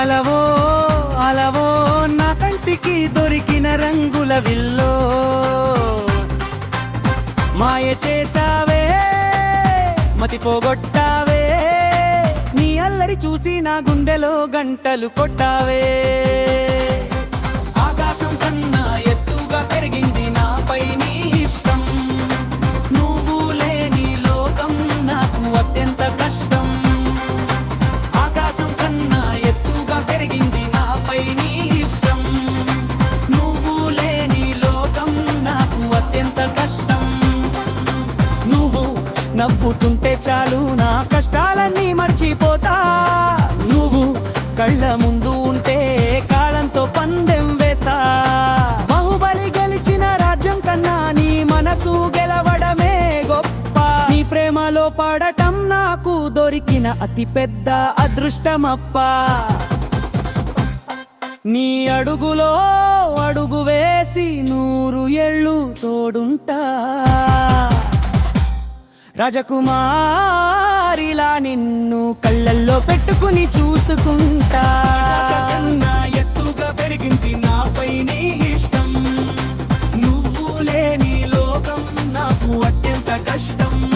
అలవో అలవో నా కంటికి దొరికిన రంగుల విల్లో. మాయ చేసావే మతి పోగొట్టావే నీ అల్లరి చూసి నా గుండెలో గంటలు కొట్టావే. ఆకాశం కన్నా ఎత్తుగా పెరిగింది నవ్వుతుంటే చాలు నా కష్టాలన్నీ మర్చిపోతా. నువ్వు కళ్ళ ముందు ఉంటే కాలంతో పందెం వేస్తా. బాహుబలి గెలిచిన రాజ్యం కన్నా నీ మనసు గెలవడమే గొప్ప. నీ ప్రేమలో పడటం నాకు దొరికిన అతి పెద్ద అదృష్టమప్ప. నీ అడుగులో అడుగు వేసి నూరు ఎళ్ళు తోడుంటా. రాజకుమారిలా నిన్ను కళ్ళల్లో పెట్టుకుని చూసుకుంటా. ఎత్తుగా పెరిగింది నాపై నీ ఇష్టం. నువ్వు లేని లోకం నాకు అత్యంత కష్టం.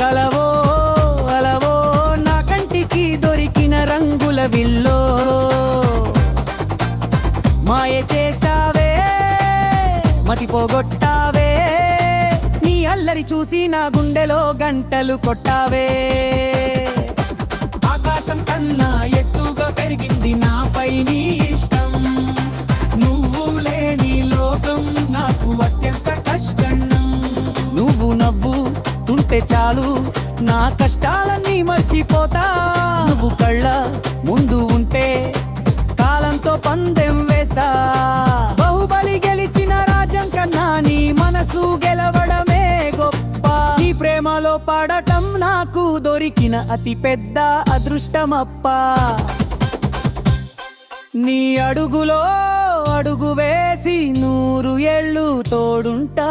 కలవో అలవో నా కంటికి దొరికిన రంగుల విల్లో. మాయ చేసావే మతి పోగొట్టావే నీ అల్లరి చూసి నా గుండెలో గంటలు కొట్టావే. తుంటే చాలు. నా కష్టాలన్నీ మర్చిపోతా. నువ్వు కళ్ళ ముందు ఉంటే కాలంతో పందెం వేస్తా. బాహుబలి గెలిచిన రాజం కన్నా నీ మనసు గెలవడమే గొప్ప. నీ ప్రేమలో పడటం నాకు దొరికిన అతి పెద్ద అదృష్టమప్పా. నీ అడుగులో అడుగు వేసి నూరు ఏళ్ళు తోడుంటా.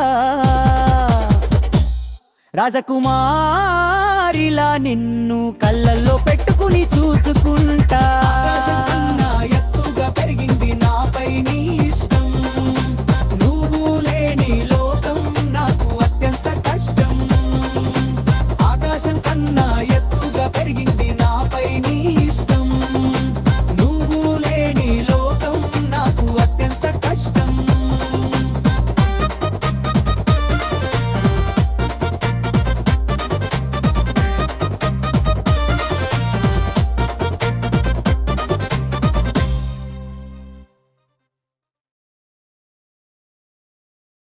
రాజకుమారిలా నిన్ను కళ్ళల్లో పెట్టుకుని చూసుకుంటా.